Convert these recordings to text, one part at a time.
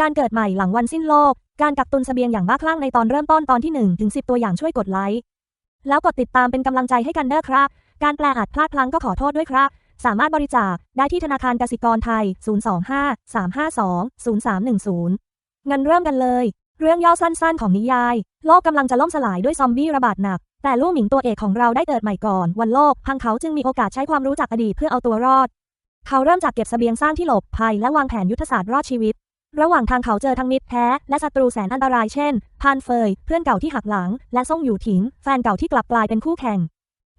การเกิดใหม่หลังวันสิ้นโลก การกักตุนสเสบียงอย่างบ้าคลั่งในตอนเริ่มต้นตอนที่1ถึง10 ตัวอย่างช่วยกดไลค์ แล้วกดติดตามเป็นกำลังใจให้กันเด้อครับ การแปลอาจพลาดพลั้งก็ขอโทษด้วยครับ สามารถบริจาคได้ที่ธนาคารกสิกรไทย 025 352 0310เงินเริ่มกันเลย เรื่องย่อสั้นๆ ของนิยาย โลกกำลังจะล่มสลายด้วยซอมบี้ระบาดหนัก แต่ลู่หมิงตัวเอกของเราได้เกิดใหม่ก่อน วันโลกพังเขาจึงมีโอกาสใช้ความรู้จากอดีตเพื่อเอาตัวรอด เขาเริ่มจากเก็บสเสบียงสร้างที่หลบภัยและวางแผนยุทธศาสตร์รอดชีวิต ระหว่างทางเขาเจอทั้งมิตรแท้และศัตรูแสนอันตรายเช่น พานเฟย เพื่อนเก่าที่หักหลัง และซ่งอยู่ถิง แฟนเก่าที่กลับกลายเป็นคู่แข่ง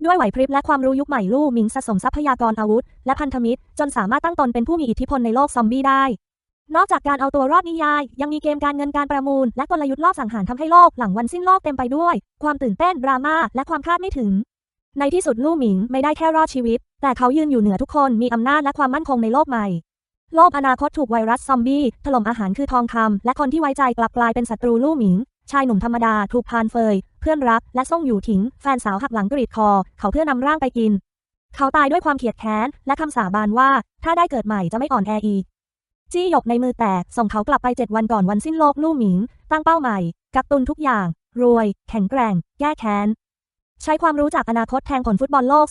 ด้วยไหวพริบและความรู้ยุคใหม่ลู่หมิงสะสมทรัพยากรอาวุธ และพันธมิตร จนสามารถตั้งตนเป็นผู้มีอิทธิพลในโลกซอมบี้ได้ นอกจากการเอาตัวรอดนิยาย ยังมีเกมการเงินการประมูล และกลยุทธ์ลอบสังหารทำให้โลกหลังวันสิ้นโลกเต็มไปด้วย ความตื่นเต้นดราม่าและความคาดไม่ถึง ในที่สุดลู่หมิงไม่ได้แค่รอดชีวิต แต่เขายืนอยู่เหนือทุกคนมีอำนาจและความมั่นคงในโลกใหม่ โลกอนาคตถูกไวรัสซอมบี้ ถล่มอาหารคือทองคำ และคนที่ไว้ใจกลับกลายเป็นศัตรูลู่หมิง ชายหนุ่มธรรมดาถูกพานเฟย เพื่อนรัก และซ่งอยู่ถิง แฟนสาวหักหลังกรีดคอ เขาเพื่อนำร่างไปกิน เขาตายด้วยความเขียดแค้น และคำสาบานว่า ถ้าได้เกิดใหม่จะไม่อ่อนแออีก จี้หยกในมือแตก ส่งเขากลับไปเจ็ดวันก่อนวันสิ้นโลกลู่หมิง ตั้งเป้าใหม่ กักตุนทุกอย่าง รวย แข็งแกร่ง แก้แค้น ใช้ความรู้จากอนาคตแทงผลฟุตบอลโลก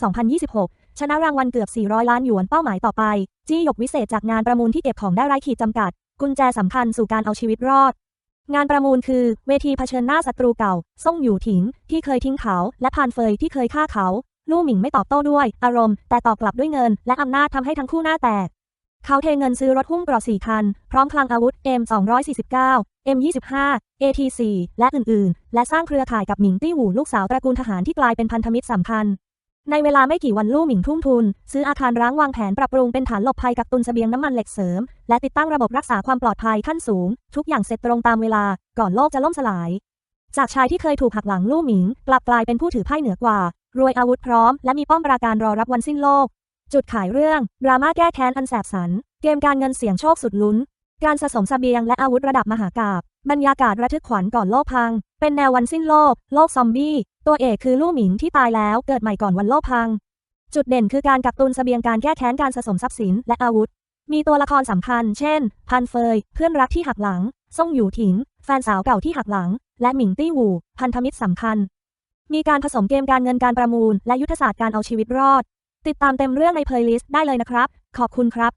2026 ชนะรางวัลเกือบ 400 ล้านหยวนเป้าหมายต่อไป จี้หยกวิเศษจากงานประมูลที่เก็บของได้ไร้ขีดจำกัด กุญแจสำคัญสู่การเอาชีวิตรอด งานประมูลคือ เวทีเผชิญหน้าศัตรูเก่า ซ่งอยู่ถิง ที่เคยทิ้งเขา และพานเฟยที่เคยฆ่าเขา ลู่หมิงไม่ตอบโต้ด้วย อารมณ์ แต่ตอบกลับด้วยเงิน และอำนาจทำให้ทั้งคู่หน้าแตก เขาเทเงินซื้อรถหุ้มกราะ4คัน พร้อมคลังอาวุธ M249 M25 AT4 และอื่นๆ และสร้างเครือข่ายกับหมิงตี้หวูลูกสาวตระกูลทหารที่กลายเป็นพันธมิตรสำคัญ ในเวลาไม่กี่วันลู่หมิงทุ่มทุน ซื้ออาคารร้างวางแผนปรับปรุงเป็นฐานหลบภัยกักตุนเสบียงน้ำมันเหล็กเสริม และติดตั้งระบบรักษาความปลอดภัยขั้นสูง ทุกอย่างเสร็จตรงตามเวลา ก่อนโลกจะล่มสลาย จากชายที่เคยถูกหักหลังลู่หมิง กลับกลายเป็นผู้ถือไพ่เหนือกว่า รวยอาวุธพร้อม และมีป้อมปราการรอรับวันสิ้นโลก จุดขายเรื่องดราม่าแก้แค้นอันแสบสัน เกมการเงินเสี่ยงโชคสุดลุ้น การสะสมเสบียงและอาวุธระดับมหากาพย์บรรยากาศระทึกขวัญก่อนโลกพัง เป็นแนววันสิ้นโลก โลกซอมบี้ ตัวเอกคือลู่หมิงที่ตายแล้วเกิดใหม่ก่อนวันโลกพัง จุดเด่นคือการกักตุนเสบียงการแก้แค้นการสะสมทรัพย์สินและอาวุธ มีตัวละครสำคัญ เช่น พันเฟย เพื่อนรักที่หักหลัง ซ่งอยู่ถิง แฟนสาวเก่าที่หักหลัง และหมิงตี้หวูพันธมิตรสำคัญ มีการผสมเกมการเงินการประมูล และยุทธศาสตร์การเอาชีวิตรอด ติดตามเต็มเรื่องในเพลย์ลิสต์ได้เลยนะครับ ขอบคุณครับ